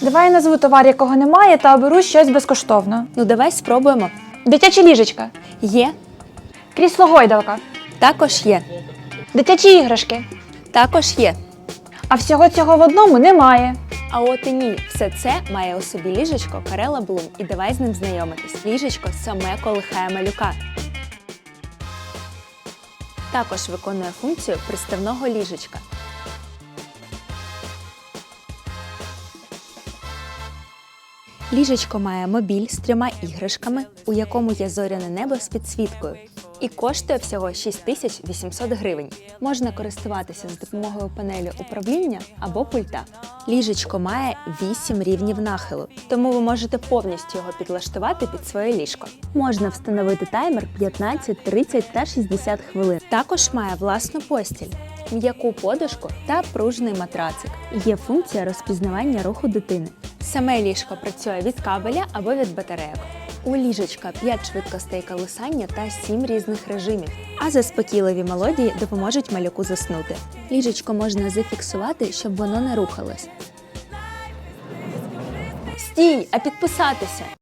Давай я назву товар, якого немає, та оберу щось безкоштовно. Ну давай спробуємо. Дитячі ліжечка, Є, крісло гойдалка, також є, дитячі іграшки. також є. А всього цього в одному немає. А от і ні, все це має у собі ліжечко Карела Блум. І давай з ним знайомитись. Ліжечко саме колихає малюка. Також виконує функцію приставного ліжечка. Ліжечко має мобіль з трьома іграшками, у якому є зоряне небо з підсвіткою. І коштує всього 6800 гривень. Можна користуватися з допомогою панелі управління або пульта. Ліжечко має 8 рівнів нахилу, тому ви можете повністю його підлаштувати під своє ліжко. Можна встановити таймер 15, 30 та 60 хвилин. Також має власну постіль, м'яку подушку та пружний матрацик. Є функція розпізнавання руху дитини. Саме ліжко працює від кабеля або від батарейок. У ліжечка 5 швидкостей колисання та 7 різних режимів. А заспокійливі мелодії допоможуть малюку заснути. Ліжечко можна зафіксувати, щоб воно не рухалось. Стій, а підписатися.